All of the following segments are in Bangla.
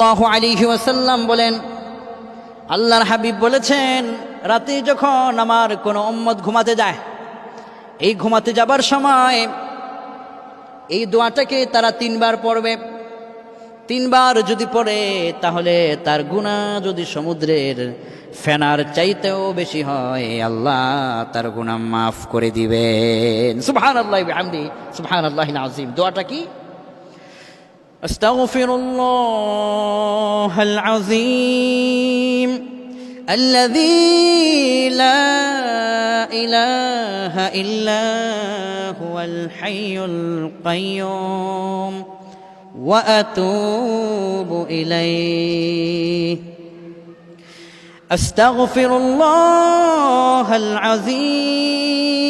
ওয়াসাল্লাম বলেন, আল্লাহর হাবিব বলেছেন, রাতে যখন আমার কোনো উম্মত ঘুমাতে যায়, এই ঘুমাতে যাবার সময় এই দোয়াটাকে তারা তিনবার পড়বে। তিনবার যদি পড়ে, তাহলে তার গুণা যদি সমুদ্রের ফেনার চাইতেও বেশি হয়, আল্লাহ তার গুণা মাফ করে দিবেন। সুবহান আল্লাহ হামদি সুবহান আল্লাহ আজিম দোয়াটা কি? أستغفر الله العظيم الذي لا إله إلا هو الحي القيوم وأتوب إليه. أستغفر الله العظيم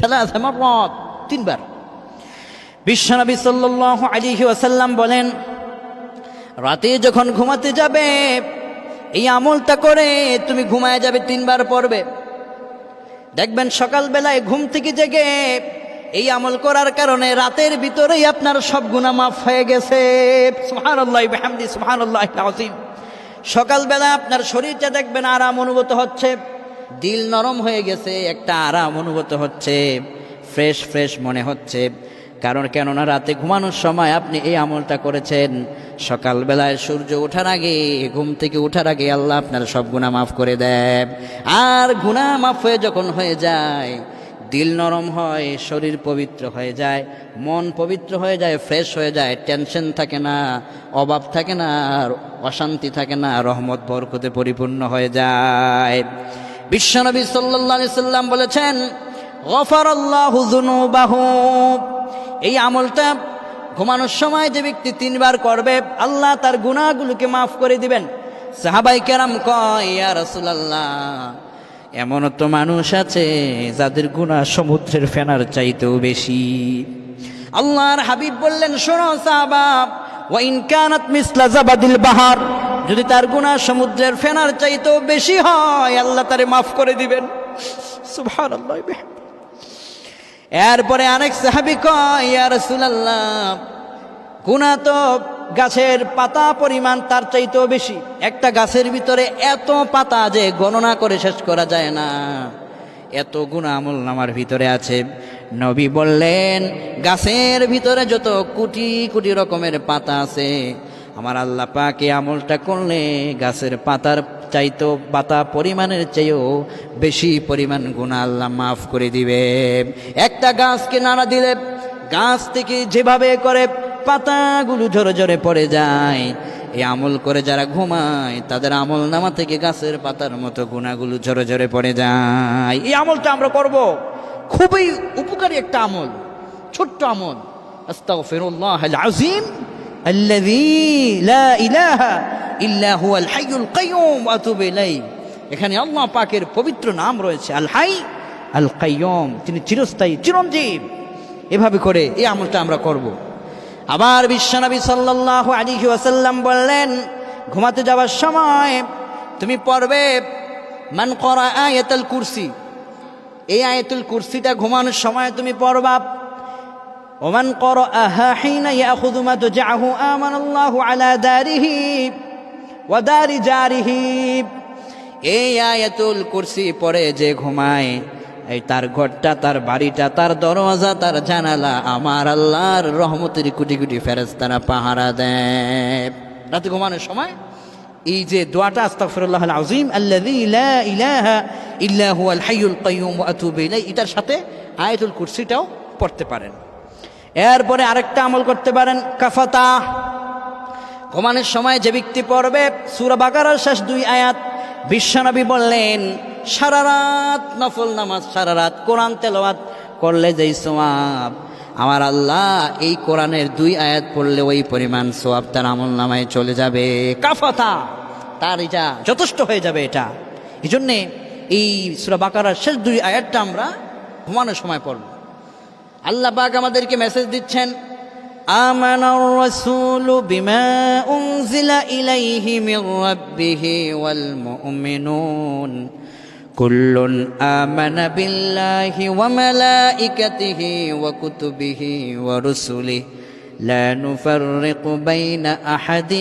ثلاث مرات তিনবার বিশ্বনবী সাল্লাল্লাহু আলাইহি ওয়াসাল্লাম বলেন রাতে যখন ঘুমাতে যাবে এই আমলটা করে তুমি ঘুমায় যাবে তিনবার পড়বে দেখবেন সকালবেলায় ঘুম থেকে জেগে এই আমল করার কারণে রাতের ভিতরেই আপনার সব গুণা মাফ হয়ে গেছে সুবহানাল্লাহ বিহামদি সুবহানাল্লাহ আযীম সকালবেলা আপনার শরীরটা দেখবেন আরাম অনুভূত হচ্ছে দিল নরম হয়ে গেছে, একটা আরাম অনুভূত হচ্ছে, ফ্রেশ ফ্রেশ মনে হচ্ছে। কারণ কেননা রাতে ঘুমানোর সময় আপনি এই আমলটা করেছেন, সকালবেলায় সূর্য ওঠার আগে, ঘুম থেকে ওঠার আগে আল্লাহ আপনার সব গুণা মাফ করে দেয়। আর গুণা মাফ হয়ে যখন হয়ে যায়, দিল নরম হয়, শরীর পবিত্র হয়ে যায়, মন পবিত্র হয়ে যায়, ফ্রেশ হয়ে যায়, টেনশন থাকে না, অভাব থাকে না, আর অশান্তি থাকে না, রহমত বরকতে পরিপূর্ণ হয়ে যায়। বিশ্বনবী আলাইহি সাল্লাম বলেছেন যুনুবাহু। এই আমলটা ঘুমানোর সময় যে ব্যক্তি তিনবার করবে, আল্লাহ তার গুনাহগুলোকে মাফ করে দিবেন। সাহাবাই কেরাম কয় রাসূলুল্লাহ, এমনও তো মানুষ আছে যাদের গুণা সমুদ্রের ফেনার চাইতেও বেশি। আল্লাহর হাবিব বললেন, শোনো সাহাবা ওয়াইন কানাত মিসলা জাবাদিল বাহার। যদি তার গুণা সমুদ্রের ফেনার চাইতেও বেশি হয়, আল্লাহ তারে মাফ করে দিবেন। এরপরে আরেক সাহাবি কয় রাসূলুল্লাহ গুণা তো গাছের পাতা পরিমাণ তার চাইতেও বেশি। একটা গাছের ভিতরে এত পাতা যে গণনা করে শেষ করা যায় না। এত গুণা আমল নামার ভিতরে আছে। নবী বললেন, গাছের ভিতরে যত কোটি কোটি রকমের পাতা আছে আমার আল্লাহ পাকে আমলটা করলে গাছের পাতার চাইতো পাতা পরিমাণের চেয়েও বেশি পরিমাণ গুণা আল্লাহ মাফ করে দিবে। একটা গাছকে নাড়া দিলে গাছ থেকে যেভাবে করে পাতাগুলো ঝরে ঝরে পড়ে যায়, এই আমল করে যারা ঘুমায় তাদের আমল নামা থেকে গাছের পাতার মতো গুণাগুলো ঝরে ঝরে পড়ে যায়। এই আমলটা আমরা করব। খুবই উপকারী একটা আমল, ছোট্ট আমল। আস্তাগফিরুল্লাহ আল আজিম এখানে আল্লাহ পাকের পবিত্র নাম রয়েছে আল হাই, আল কাইম তিনি চিরস্থায়ী, চিরঞ্জীব। এভাবে করে এই আমলটা আমরা করব। আবার বিশ্বনবী সাল্লাহ আলী ওয়াসাল্লাম বললেন, ঘুমাতে যাওয়ার সময় তুমি পড়বে, মান করা আয়াতুল কুরসি। এই আয়াতুল কুরসিটা ঘুমানোর সময় তুমি পড়বা। ওমান قرأها حين يأخذ مضجعه آمن الله على داره ودار جاره এই আয়াতুল কুরসি পড়ে যে ঘুমায় এই তার ঘরটা তার বাড়িটা তার দরওয়াজা তার জানালা আমার আল্লাহর রহমতের কোটি কোটি ফেরেশতারা পাহারা দেয় রাতে ঘুমানোর সময় এই যে দোয়াটা আস্তাগফিরুল্লাহ আল আযীম আল্লাযী লা ইলাহা ইল্লা হুয়াল হাইয়ুল কাইয়্যুম ওয়া আতুবু ইলাইহি এটার সাথে আয়াতুল কুরসিটাও পড়তে পারেন এরপরে আরেকটা আমল করতে পারেন, কাফাতা। ঘুমানোর সময় যে ব্যক্তি পড়বে, সুরা বাকারার শেষ দুই আয়াত, বিশ্বনবী বললেন, সারা রাত নফল নামাজ, সারা রাত কোরআন তেলাওয়াত করলে যেই সোয়াব আমার আল্লাহ এই কোরআনের দুই আয়াত পড়লে ওই পরিমাণ সোয়াব তার আমল নামায় চলে যাবে। কাফাতা, তার এটা যথেষ্ট হয়ে যাবে এটা। এই জন্যে এই সুরা বাকারার শেষ দুই আয়াতটা আমরা ঘুমানোর সময় পড়ব। আল্লাহ পাক আমাদেরকে মেসেজ দিচ্ছেন آمن الرسول بما أنزل إليه من ربه والمؤمنون كل آمن بالله وملائكته وكتبه ورسله لا نفرق بين أحد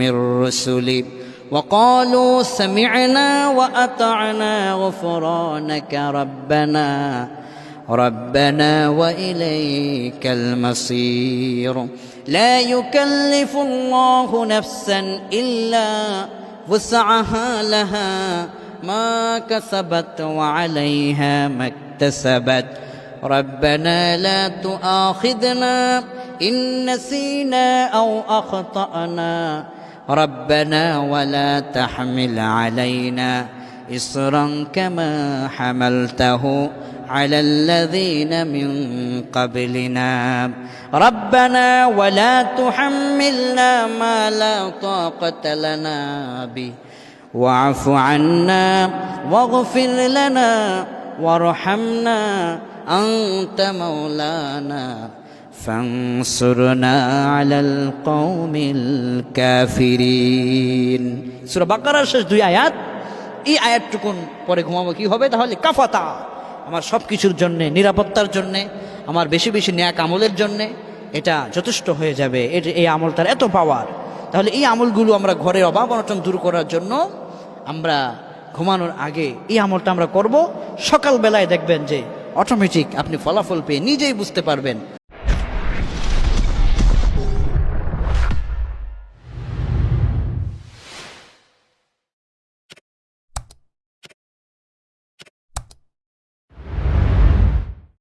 من رسله وقالوا سمعنا وأطعنا غفرانك ربنا ربنا وإليك المصير. لا يكلف الله نفسا إلا وسعها لها ما كسبت وعليها ما اكتسبت. ربنا لا تؤاخذنا إن نسينا أو أخطأنا. ربنا ولا تحمل علينا إصرا كما حملته. على الذين من قبلنا ربنا ولا تحملنا ما لا طاقة لنا به واعف عنا واغفر لنا وارحمنا أنت مولانا فانصرنا على القوم الكافرين সূরা বাকারার শেষ দুই আয়াত এই আয়াতটুকুন পরে ঘুমাবো কি হবে তাহলে কাফাতা আমার সব কিছুর জন্যে, নিরাপত্তার জন্যে, আমার বেশি বেশি ন্যাক আমলের জন্যে এটা যথেষ্ট হয়ে যাবে। এর এই আমলটার এত পাওয়ার তাহলে এই আমলগুলো আমরা ঘরের অভাব অনটন দূর করার জন্য আমরা ঘুমানোর আগে এই আমলটা আমরা করব। সকালবেলায় দেখবেন যে অটোমেটিক আপনি ফলাফল পেয়ে নিজেই বুঝতে পারবেন